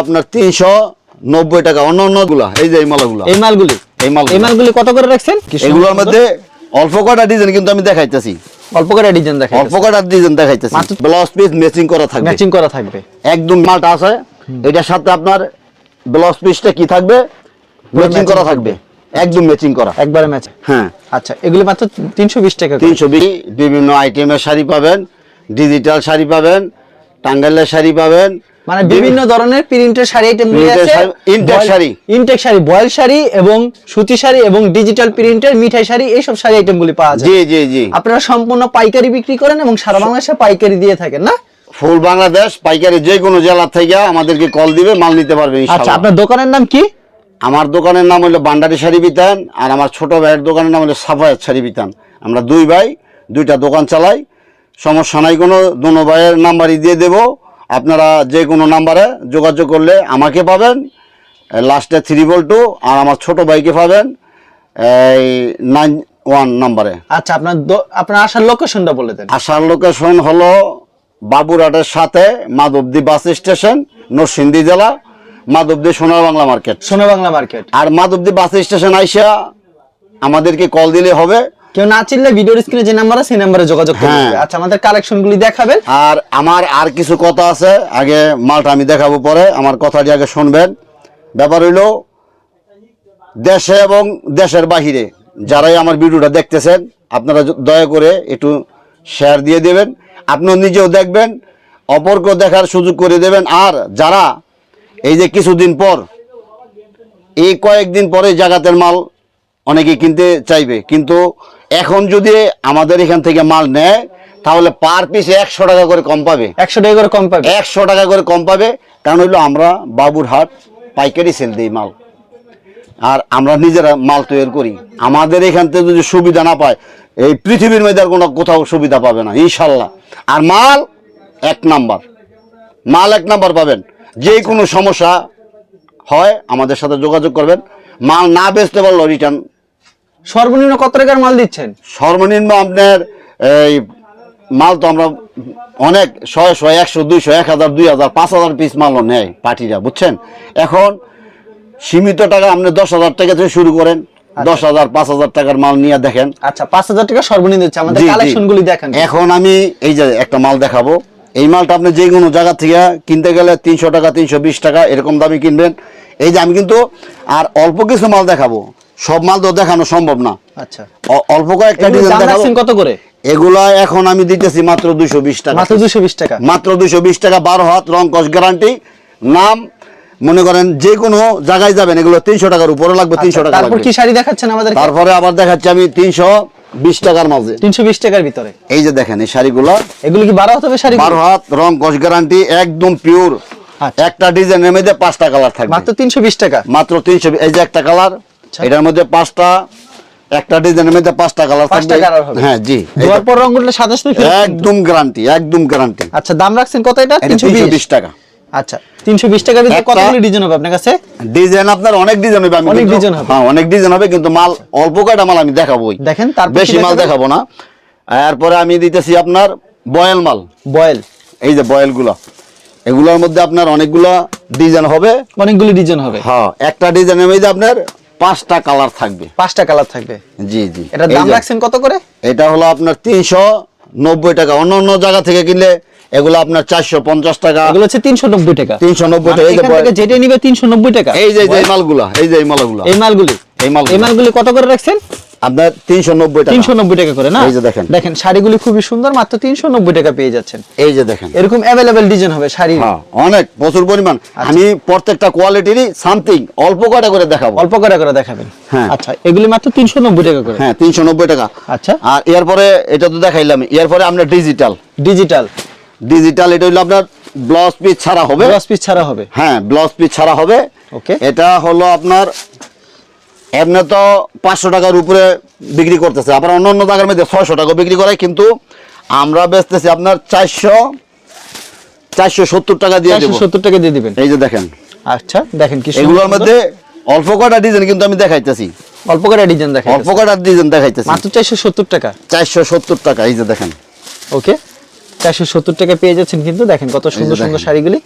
আপনার তিনশো নব্বই টাকা অন্য অন্যগুলা এই যে এই মালাগুলা। এই মালগুলি? এই মাল এই মালগুলি কত করে রাখছেন? এগুলোর মধ্যে অল্প কটা ডিজাইন কিন্তু আমি দেখাইতেছি। অল্প করে ডিজাইন দেখা অল্প কটা ডিজাইন দেখাইতেছি। ব্লাউজ পিস ম্যাচিং করা থাকবে। ম্যাচিং করা থাকবে। একদম মালটা আছে এটার সাথে আপনার ব্লাউজ পিসটা কি থাকবে? ম্যাচিং করা থাকবে। একদম ম্যাচিং করা। একবারে ম্যাচ হ্যাঁ। আচ্ছা এগুলি মাত্র তিনশো বিশ টাকা করে। তিনশো বিভিন্ন আইটেমের শাড়ি পাবেন ডিজিটাল শাড়ি পাবেন টাঙ্গাইলের শাড়ি পাবেন মানে বিভিন্ন ধরনের প্রিন্টের শাড়ি আইটেম Printed আছে। Sari, intact sari. Intact sari voile sari এবং সুতি শাড়ি এবং ডিজিটাল প্রিন্টের মিঠাই শাড়ি এইসব শাড়ি আইটেম গুলি পাওয়া যায়। জি জি জি। আপনারা সম্পূর্ণ পাইকারি বিক্রি করেন এবং সারা বাংলাদেশে পাইকারি দিয়ে থাকেন না? ফুল বাংলাদেশ পাইকারি যে কোনো জেলা থেকে আমাদেরকে কল দিবে মাল নিতে পারবে আচ্ছা আপনার দোকানের নাম কি? আমার দোকানের নাম হলো বান্ডারি শাড়ি বিতান আর আমার ছোট ভাইয়ের দোকানের নাম হলো সাফায়াত শাড়ি বিতান। আমরা দুই ভাই দুইটা দোকান চালাই। সমস্যা নাই কোনো দুনো ভাইয়ের নাম্বারই দিয়ে দেব। আপনারা যে কোনো নাম্বারে যোগাযোগ করলে আমাকে পাবেন লাস্টে থ্রি বল টু আর আমার ছোট ভাইকে পাবেন এই নাইন ওয়ান নাম্বারে। আচ্ছা আপনার আপনার আসার লোকেশনটা বলে দেন। আসার লোকেশন হলো বাবুরহাটের সাথে মাধবদী বাস স্টেশন নরসিংদী জেলা মাধবদী সোনার বাংলা মার্কেট। সোনা বাংলা মার্কেট। আর মাধবদী বাস স্টেশন আইসা আমাদেরকে কল দিলে হবে কেউ না চিনলে ভিডিওর স্ক্রিনে যে নাম্বার আছে সেই নাম্বারে যোগাযোগ করবে হ্যাঁ। আচ্ছা আমাদের কালেকশন গুলি দেখাবেন। আর আমার আর কিছু কথা আছে। আগে মালটা আমি দেখাবো পরে। আমার কথাটি আগে শুনবেন। ব্যাপার হইল দেশে এবং দেশের বাহিরে যারাই আমার ভিডিওটা দেখতেছেন আপনারা দয়া করে একটু শেয়ার দিয়ে দেবেন। আপনিও নিজেও দেখবেন অপরকেও দেখার সুযোগ করে দেবেন। আর যারা এই যে কিছুদিন পর এই কয়েকদিন পরে জাগাতের মাল অনেকে কিনতে চাইবে কিন্তু এখন যদি আমাদের এখান থেকে মাল নেয় তাহলে পার পিসে একশো টাকা করে কম পাবে। একশো টাকা করে কম পাবে। একশো টাকা করে কম পাবে। কারণ হইল আমরা বাবুরহাট পাইকারি সেল দিই মাল। আর আমরা নিজেরা মাল তৈরি করি। আমাদের এখান থেকে যদি সুবিধা না পায় এই পৃথিবীর মধ্যে আর কোনো কোথাও সুবিধা পাবে না ইনশাল্লাহ আর মাল এক নাম্বার। মাল এক নাম্বার পাবেন। যে কোনো সমস্যা হয় আমাদের সাথে যোগাযোগ করবেন। মাল না বেচতে পারল রিটার্ন সর্বনিম্ন কত টাকার মাল দিচ্ছেন? সর্বনিম্ন আপনার এই মাল তো আমরা অনেক ছয় ছয় একশো দুইশো এক হাজার দুই হাজার পাঁচ হাজার পিস মালও নেয় পার্টিরা বুঝছেন? এখন সীমিত টাকা আপনি দশ হাজার টাকা থেকে শুরু করেন দশ হাজার পাঁচ হাজার টাকার মাল নিয়ে দেখেন। আচ্ছা পাঁচ হাজার টাকা সর্বনিম্ন আমাদের জি, জি। কালেকশন গুলি দেখান। এখন আমি এই যে একটা মাল দেখাবো এই মালটা আপনি যে কোনো জায়গা থেকে কিনতে গেলে তিনশো টাকা তিনশো বিশ টাকা এরকম দামে কিনবেন। এই যে আমি কিন্তু আর অল্প কিছু মাল দেখাবো সব মাল তো দেখানো সম্ভব না। আচ্ছা। অল্প কয়েকটা ডিজাইন দেখাবো। কত করে? এগুলা এখন আমি দিতেছি মাত্র দুইশো বিশ টাকা। মাত্র দুশো বিশ টাকা। মাত্র দুইশো বিশ টাকা বারো হাত রং কস গ্যারান্টি। নাম মনে করেন যে কোনো জায়গায় যাবেন এগুলো তিনশো টাকার উপরে লাগবে তিনশো আচ্ছা, টাকা তারপর কি শাড়ি দেখাচ্ছেন আমাদের তারপরে আবার দেখাচ্ছি আমি তিনশো বিশ টাকার মাঝে। তিনশো বিশ টাকার ভিতরে। এই যে দেখেন এই শাড়িগুলো। এগুলো কি বারো হবে শাড়ি বারো হাত রং কস গ্যারান্টি একদম পিওর। আচ্ছা। একটা ডিজাইনের মধ্যে পাঁচটা কালার থাকবে। মাত্র তিনশো বিশ টাকা। মাত্র তিনশো এই যে একটা কালার। এটার মধ্যে পাঁচটা একটা ডিজাইনের মধ্যে পাঁচটা কালার থাকবে। হ্যাঁ জি ধোয়ার পর রং উঠলে সাতাশ একদম গ্যারান্টি একদম গ্যারান্টি আচ্ছা দাম রাখছেন কত এটা? তিনশো বিশ। টাকা। আচ্ছা তিনশো বিশ টাকার ভিতরে একটা- কতগুলি ডিজাইন হবে আপনার কাছে? ডিজাইন আপনার অনেক ডিজাইন হবে আমি অনেক ডিজাইন হবে। হ্যাঁ অনেক ডিজাইন হবে কিন্তু মাল অল্প কয়টা মাল আমি দেখাবোই দেখেন তারপর বেশি মাল দেখাবো? না। এরপরে আমি দিতেছি আপনার বয়েল মাল। বয়েল। এই যে বয়েলগুলো এগুলোর মধ্যে আপনার অনেকগুলা ডিজাইন হবে। অনেকগুলি ডিজাইন হবে। হ্যাঁ একটা ডিজাইনের মধ্যে আপনার পাঁচটা কালার থাকবে। পাঁচটা কালার থাকবে? জি জি। এটা দাম রাখছেন কত করে? এটা হলো আপনার তিনশো নব্বই টাকা। অন্য অন্য জায়গা থেকে কিনলে এগুলো আপনার চারশো পঞ্চাশ টাকা। এগুলো হচ্ছে তিনশো নব্বই টাকা। তিনশো নব্বই টাকা। যেটা নিবে তিনশো নব্বই টাকা। এই যে এই মালগুলা এই যে এই মালগুলা। এই মালগুলি? এই মালগুলো। এই মালগুলি কত করে রাখছেন? আপনার টাকা। টাকা করে না? এই যে দেখেন। দেখেন শাড়িগুলি খুবই সুন্দর মাত্র তিনশো নব্বই টাকা পেয়ে যাচ্ছেন। এই যে দেখেন। এরকম ডিজাইন হবে শাড়ি। হ্যাঁ অনেক প্রচুর পরিমাণ। আমি প্রত্যেকটা কোয়ালিটিরই সামথিং অল্প কটা করে দেখাবো। অল্প করে করে দেখাবেন? হ্যাঁ। আচ্ছা এগুলি মাত্র তিনশো নব্বই টাকা করে। হ্যাঁ তিনশো নব্বই টাকা। আচ্ছা। আর এরপরে এটা তো দেখাইলাম এরপরে আমরা ডিজিটাল ডিজিটাল ডিজিটাল এটা হলো আপনার ব্লাউজ পিস ছাড়া হবে। দশ পিস ছাড়া হবে। হ্যাঁ ব্লাউজ পিস ছাড়া হবে। ওকে এটা হলো আপনার এমনি তো পাঁচশো টাকার উপরে বিক্রি করতেছে। আবার অন্য অন্য জায়গার মধ্যে ছয়শো টাকা বিক্রি করে কিন্তু আমরা বেচতেছি আপনার চারশো চারশো সত্তর টাকা দিয়ে দেবো। সত্তর টাকা দিয়ে দিবেন। এই যে দেখেন। আচ্ছা দেখেন কি এগুলোর মধ্যে অল্প কটা ডিজাইন কিন্তু আমি দেখাইতেছি। অল্প করে ডিজাইন দেখেন অল্প কটা ডিজাইন দেখাইতেছি। মাত্র চারশো সত্তর টাকা। চারশো সত্তর টাকা এই যে দেখেন। ওকে চারশো সত্তর টাকা পেয়ে যাচ্ছেন কিন্তু দেখেন কত সুন্দর। সুন্দর শাড়িগুলি।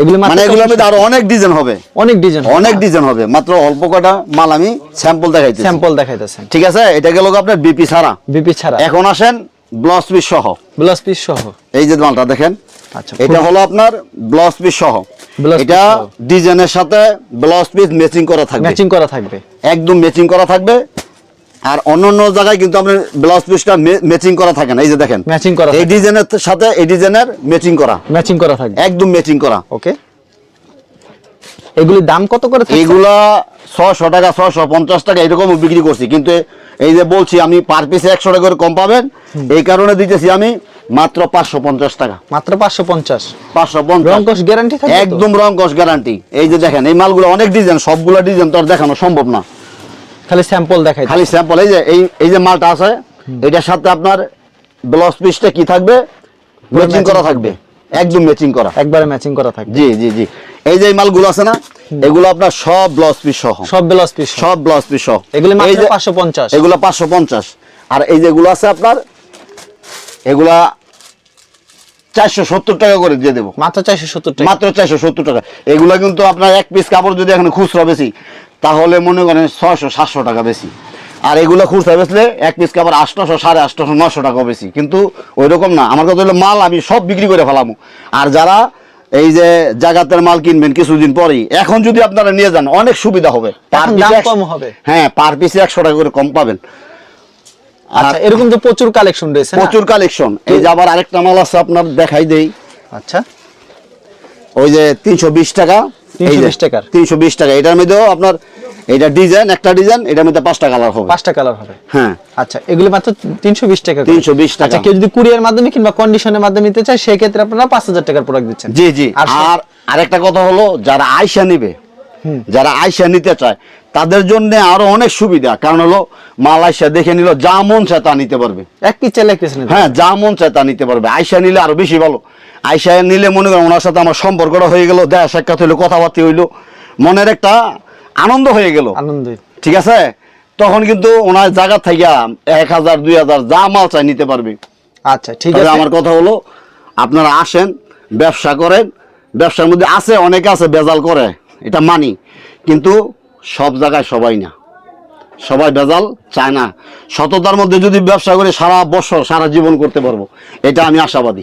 এগুলি মানে এগুলোর মধ্যে আরও অনেক ডিজাইন হবে। অনেক ডিজাইন অনেক ডিজাইন হবে। মাত্র অল্প কটা মাল আমি স্যাম্পল দেখাইতেছি। স্যাম্পল দেখাইতেছেন। ঠিক আছে? এটা গেল আপনার বিপি ছাড়া। বিপি ছাড়া। এখন আসেন ব্লাউজ পিস সহ। ব্লাউজ পিস সহ। এই যে মালটা দেখেন। আচ্ছা এটা হলো আপনার ব্লাউজ পিস সহ। এটা ডিজাইনের সাথে ব্লাউজ পিস ম্যাচিং করা থাকবে। ম্যাচিং করা থাকবে। একদম ম্যাচিং করা থাকবে। আর অন্য অন্য জায়গায় কিন্তু আপনার ব্লাউজ পিসটা ম্যাচিং করা থাকে না এই যে দেখেন। ম্যাচিং করা এই ডিজাইনের সাথে এই ডিজাইনের ম্যাচিং করা। ম্যাচিং করা থাকে। একদম ম্যাচিং করা। ওকে এগুলির দাম কত করে? এইগুলা ছশো টাকা ছশো পঞ্চাশ টাকা এরকম বিক্রি করছি। কিন্তু এই যে বলছি আমি পার পিসে একশো টাকা করে কম পাবেন। এই কারণে দিতেছি আমি মাত্র পাঁচশো পঞ্চাশ টাকা। মাত্র পাঁচশো পঞ্চাশ। পাঁচশো পঞ্চাশ। গ্যারান্টি একদম রং কস গ্যারান্টি এই যে দেখেন এই মালগুলো অনেক ডিজাইন সবগুলো ডিজাইন তো আর দেখানো সম্ভব না। খালি স্যাম্পল দেখাই খালি স্যাম্পল এই যে এই এই যে মালটা আছে এটার সাথে আপনার ব্লাউজ পিসটা কি থাকবে? ম্যাচিং করা থাকবে। একদম ম্যাচিং করা। একবারে ম্যাচিং করা থাকবে। জি জি জি। এই যে মালগুলো আছে না এগুলো আপনার সব ব্লাউজ পিস সহ। সব ব্লাউজ পিস সব ব্লাউজ পিস সহ। এগুলি মাত্র যে- পাঁচশো পঞ্চাশ। এগুলো পাঁচশো পঞ্চাশ। আর এই যেগুলো আছে আপনার এগুলা চারশো সত্তর টাকা করে দিয়ে দেবো। মাত্র চারশো সত্তর টাকা। মাত্র চারশো সত্তর টাকা। এগুলো কিন্তু আপনার এক পিস কাপড় যদি এখানে খুচরা বেশি তাহলে মনে করেন ছয়শো সাতশো টাকা বেশি। আর এগুলো খুচরা বেচলে এক পিস কাপড় আটশোশো সাড়ে আটশোশো নশো টাকা বেশি। কিন্তু ওই রকম না। আমার কথা হলো মাল আমি সব বিক্রি করে ফেলামু। আর যারা এই যে জাগাতের মাল কিনবেন কিছুদিন পরেই এখন যদি আপনারা নিয়ে যান অনেক সুবিধা হবে। হ্যাঁ পার পিসে একশো টাকা করে কম পাবেন। আচ্ছা এরকম তো প্রচুর কালেকশন রয়েছে প্রচুর কালেকশন এই যে আবার আরেকটা মাল আছে আপনার দেখাই দেই। আচ্ছা। ওই যে তিনশো বিশ টাকা। 320 টাকার। তিনশো বিশ টাকা। এটার মধ্যেও আপনার এটা ডিজাইন একটা ডিজাইন এটার মধ্যে পাঁচটা কালার হবে। পাঁচটা কালার হবে। হ্যাঁ। আচ্ছা এগুলি মাত্র তিনশো বিশ টাকা করে। 320 টাকা। আচ্ছা কেউ যদি কুরিয়ার মাধ্যমে কিংবা কন্ডিশনের মাধ্যমে নিতে চায় সেক্ষেত্রে আপনারা পাঁচ হাজার টাকার প্রোডাক্ট দিচ্ছেন। জি জি। আর আরেকটা কথা হলো যারা আয়সা নিবে যারা আয়সা নিতে চায় তাদের জন্য আরও অনেক সুবিধা। কারণ হলো মাল আয়সা দেখে নিল যা মন চায় তা নিতে পারবে। এক পিস চাইলে হ্যাঁ যা মন চায় তা নিতে পারবে। আয়সা নিলে আরও বেশি ভালো। আয়সা নিলে মনে করেন ওনার সাথে আমার সম্পর্কটা হয়ে গেল দেখা সাক্ষাৎ হইল কথাবার্তা হইল। মনের একটা আনন্দ হয়ে গেল। আনন্দ ঠিক আছে? তখন কিন্তু ওনার জায়গা থেকে এক হাজার দুই হাজার যা মাল চাই নিতে পারবে। আচ্ছা ঠিক আছে। আমার কথা হলো আপনারা আসেন ব্যবসা করেন। ব্যবসার মধ্যে আছে অনেকে আছে বেজাল করে। এটা মানি। কিন্তু সব জায়গায় সবাই না। সবাই বেজাল চায় না। সততার মধ্যে যদি ব্যবসা করে সারা বছর সারা জীবন করতে পারব। এটা আমি আশাবাদী।